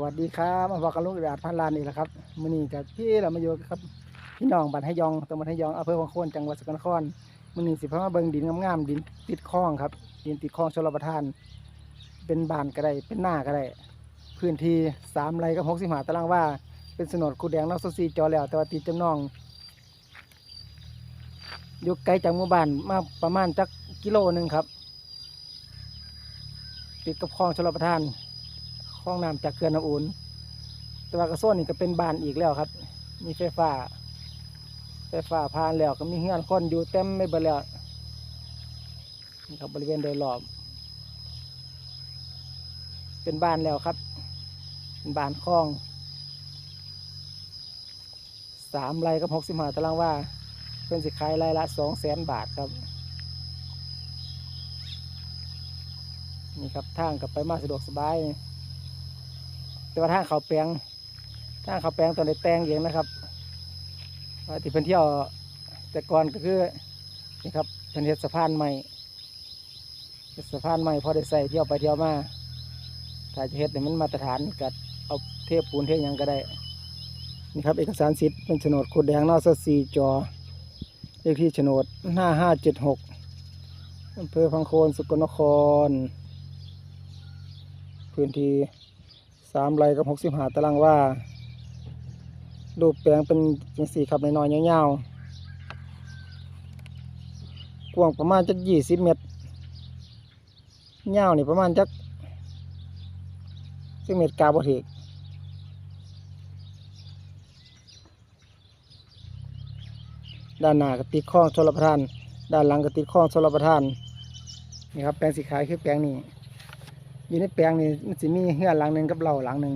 วัสดีครับมาบอกกับลูกอาดพันลานอีกแล้วครับมื้อนี้กับพี่เรามาอยู่กับ พี่น้องบ้านให้ยองตำบลให้ยองอำเภอวังโคนจังหวัดสกลนครมื้อนี้สิพามาเบิ่งดินงามๆดินติดคลองครับ ดินติดคลองชลประทาน เป็นบานก็ได้เป็นหน้าก็ได้พื้นที่สามไร่กับหกสิบห้าตารางว่าเป็นโฉนดคูแดงนอกโซซีจอแล้ว แต่ว่าติดจำนองอยู่ไกลจากหมู่บ้านมาประมาณจักกิโลหนึ่งครับ ติดกับคลองชลประทาน คลองน้ำจากเขื่อนน้ำอุ่นแต่ว่ากระโซนนี่ก็เป็นบ้านอีกแล้วครับ มีไฟฟ้า ไฟฟ้าผ่านแล้วก็มีเฮือนคนอยู่เต็มไม่เบิดแล้วนี่ครับบริเวณโดยรอบ เป็นบ้านแล้วครับ เป็นบ้านคลองสามไร่กับหกสิบห้าตารางว่าเป็นสิขายไร่ละสองแสนบาทครับ นี่ครับทางกลับไปมาสะดวกสบาย แต่ว่าทางเขาแปลงทางเขาแปลงตอนได้แตงเองนะครับที่เพิ่นเที่ยวแต่ก่อนก็คือนี่ครับเพิ่นเฮ็ดสะพานใหม่เฮ็ดสะพานใหม่พอได้ใส่เที่ยวไปเที่ยวมาถ้าจะเฮ็ดเนี่ยมันมาตรฐานก็เอาเทปปูนเทหยังก็ได้นี่ครับเอกสารสิทธิ์เป็นโฉนดขุดแดงนอสสีจอเลขที่โฉนดห้าห้าเจ็ดหกอำเภอพังโคนสกลนคร พื้นที่ สามไรกับหกสิบหาตารางว่ารูปแปลงเป็นจังสี่ครับในน้อยๆยาวๆกว้างประมาณจักยี่สิบเมตรยาวนี่ประมาณจักสิบเมตรกาบถึกด้านหน้าก็ติดคลองชลประทาน ด้านหลังก็ติดคลองชลประทานนี่ครับแปลงสีขายคือแปลงนี้ อยู่ในแปลงนี่มันสิมีเฮือนหลังหนึ่งกับเราหลังหนึ่ง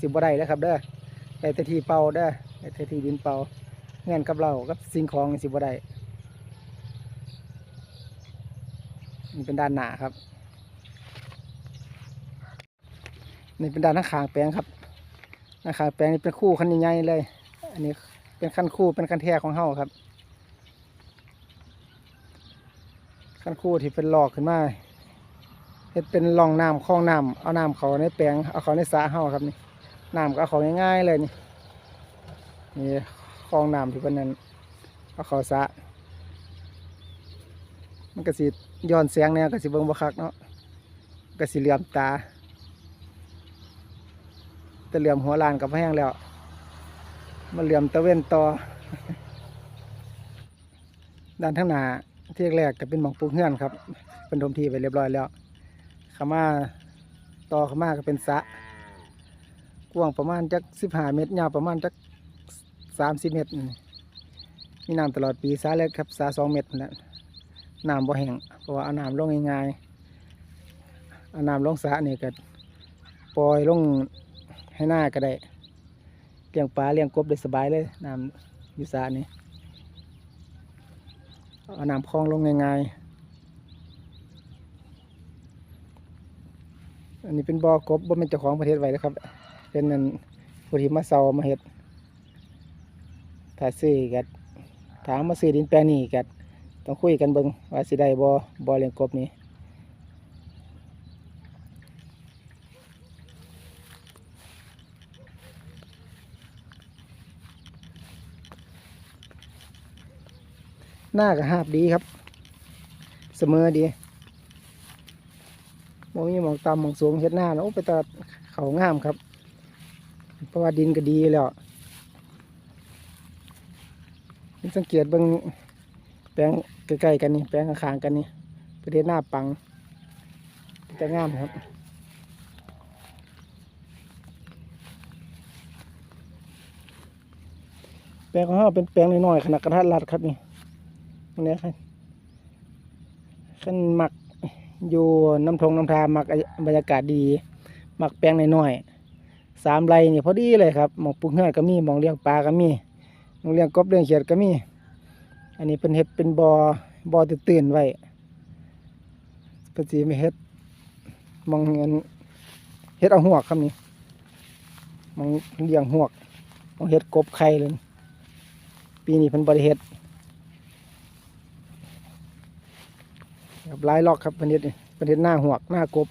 สิบ่ได้แล้วครับเด้อได้แต่ทีเป่าเด้อได้แต่ทีดินเป่าเฮือนกับเรากับสิ่งของสิบ่ได้นี่เป็นด้านหน้าครับนี่เป็นด้านข้างขางแปลงครับหน้าขางแปลงนี่เป็นคู่คันใหญ่เลย อันนี้เป็นคันคู่เป็นคันแท้ของเฮาครับคันคู่ที่เป็นหลอกขึ้นมา เฮ็ดเป็นร่องน้ำคลองน้ำเอาน้ำเขาในแปลงเอาเขาในสระเฮาครับนี่น้ำก็เอาเขาง่ายๆเลยนี่นี่คลองน้ำที่เป็นนั้นเอาเขาสระมันก็สิย้อนแสงเนี่ยก็สิเบิ่งบ่คักเนาะก็สิเหลื่อมตา แต่เหลื่อมหัวลานกับแห้งแล้วมาเหลื่อมตะเว้นต่อด้านข้างหน้าที่แรกก็เป็นหมองปลูกเฮือนครับเป็นทมทีไปเรียบร้อยแล้ว ขามาต่อขามาก็เป็นสะกว้างประมาณจักสิบห้าเมตรยาวประมาณจักสามสิบเมตรนี่มีน้ำตลอดปีสระเล็กครับสระสองเมตรนะน้ำบ่แห้งเพราะว่าเอาน้ำลงง่ายๆเอาน้ำลงสระนี่ก็ปล่อยลงให้หน้าก็ได้เลี้ยงปลาเลี้ยงกบได้สบายเลยน้ำอยู่สระนี่เอาน้ำคลองลงง่ายๆ อั นนี้เป็นบ่อกบบ่เป็นเจ้าของประเทศไว้นะครับ เป็นนั่นผู้ที่มาเซามาเฮ็ดถ้าซื้อกัถามมาซื้อดินแปลงนี้กัต้องคุยกันเบิ่งว่าสิได้บ่บ่เลี้ยงกบนี้หน้าก็หาบดีครับ เสมอดี มองมีหมองต่ำมองสูงเฮ็ดหน้าแล้วโอ้ไปตัดเขางามครับ เพราะว่าดินก็ดีแล้วนี่สังเกตบิ่งแปลงใกล้ๆกันนี่แปลงข้างๆกันนี่ประเทศหน้าปังจะงามครับแปลงของเราเป็นแปลงน้อยๆขนาดกระทัดรัดครับนี่ตรงนี้ครับขั้นหมัก อยู่น้ำทงน้ำทามักบรรยากาศดี มักแปลงน้อยๆสามไรนี่พอดีเลยครับหมองปลูกเฮือนก็มีหมองเลี้ยงปลาก็มีหมองเลี้ยงกบเลี้ยงเขียดก็มี อันนี้เป็นเห็ดเป็นบอ่อบอ่อตื่นๆไว้ปกติไม่เห็ดมองเงินเห็ดเอาหวกครับนี่มองเลี้ยงหวกมองเห็ดกบไข่เลยปีนี้เพิ่นบริเห็ดครับ หลายล็อกครับเพิ่นเฮ็ดนี่ประเทศหน้าหวกหน้ากบ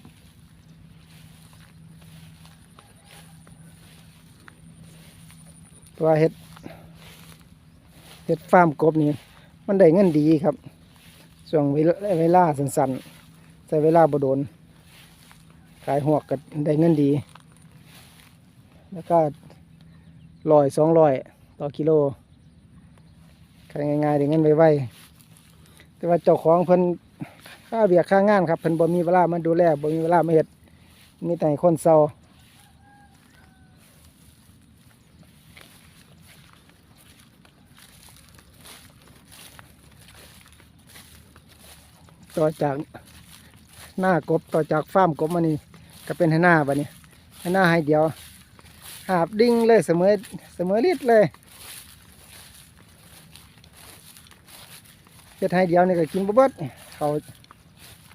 ราะว่าเฮ็ดเฮ็ดฟาร์มกบนี่มันได้เงินดีครับช่วงเวลาเวลาสั้นๆใช้เวลาบโดน ขายหวกก็ได้เงินดี แล้วก็ร้อยสองร้อยต่อกิโลขายง่ายๆได้เงินไวๆแต่ว่าเจ้าของเพิ่น ค่าเบียกค่างานครับเพิ่นบ่มีเวลามาดูแลบ่มีเวลามาเฮ็ดมีแต่คนเซาต่อจากหน้ากบต่อจากฟาร์มกบมานี่ก็เป็นให้หน้าบะนี่ให้หน้าให้เดียวหาบดิ้งเลยเสมอเสมอลิดเลยเฮ็ดให้เดียวนี่ก็กินบ่เบิดเขา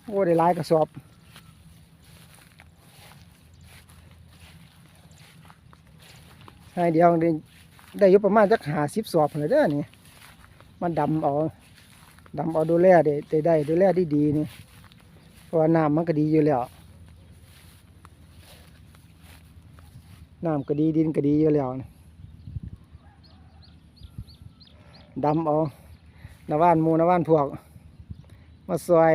โอ้ได้หลายกระสอบให้เดียวได้ได้ยู่ประมาณจักหาสิบสอบเลยเด้อนี่มันดำเอาดำเอาดูแลได้ได้ได้ดูแลดีดีนี่เพราะว่าน้ำมันก็ดีอยู่แล้วน้ำก็ดีดินก็ดีอยู่แล้วนี่ดำเอานาว่านมูนาว่านพวก มาซอย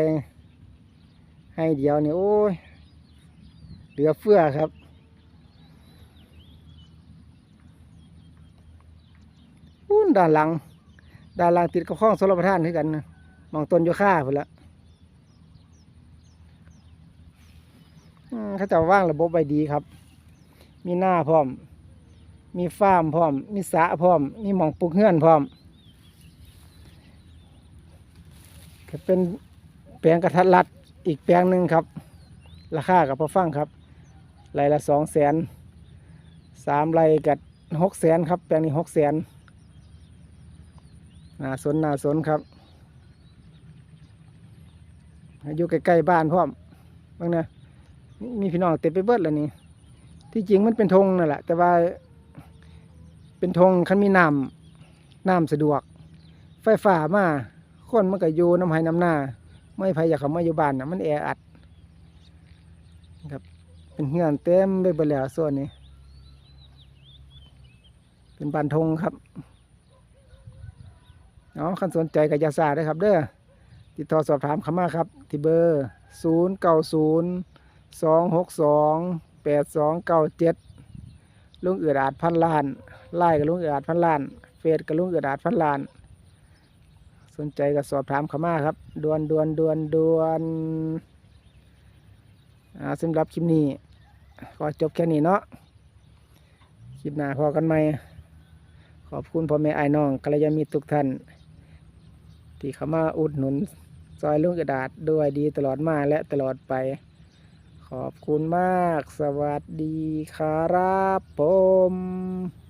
ให้เดียวนี่โอ้ยเหลือเฟือครับอุ้นด้านหลัง ด้านหล่างติดกับข้องสลประทานคือกันนะมองต้นโยค่าพุ่นละอืมเขาจะว่างระบบไว้ดีครับ มีหน้าพร้อม มีฟาร์มพร้อม มีสะพร้อม มีหมองปลูกเฮือนพร้อมเป็นแปลงกระทัดรัด อีกแปลงหนึ่งครับ ราคากับพอฟังครับไรละสองแสนสามไรกับหกแสนครับ แปลงนี้หกแสนน่าสนน่าสนครับอยู่ใกล้ๆบ้านพร้อมบางนะมีพี่น้องเต็มไปเบิดแล้วนี่ที่จริงมันเป็นธงนั่นแหละ แต่ว่า เป็นธงคันมีน้ำน้ำสะดวก ไฟฟ้ามาคนมันก็อยู่น้ำไห้น้ำหน้า ไม่ไผอยากเขามาอยู่บ้านนะมันแออัดครับเป็นเฮือนเต็มไปหมดแล้วส่วนนี้ เป็นบานธงครับเอาคันสนใจกับยาซาได้อครับ เด้อติดต่อสอบถามเขามาครับ ที่เบอร์ 0 9 0 2 6 2 8 2 9 7ลุงเอือดอาจพันล้านไล่กับลุงเอือดอาจพันล้านเฟซกับลุงเอือดอาจพันล้าน นใจกับสอบถามเขามาครับดวนดวนดวนดวนสำหรับคลิปนี้ก็จบแค่นี้เนาะคลิปหน้าพอกันไหมขอบคุณพ่อแม่ไอ้ายน้องกัลยาณมิตรทุกท่าน ที่เขามาอุดหนุนซอยลุงกระดาษด้วยดีตลอดมาและตลอดไป ขอบคุณมาก สวัสดีครับผม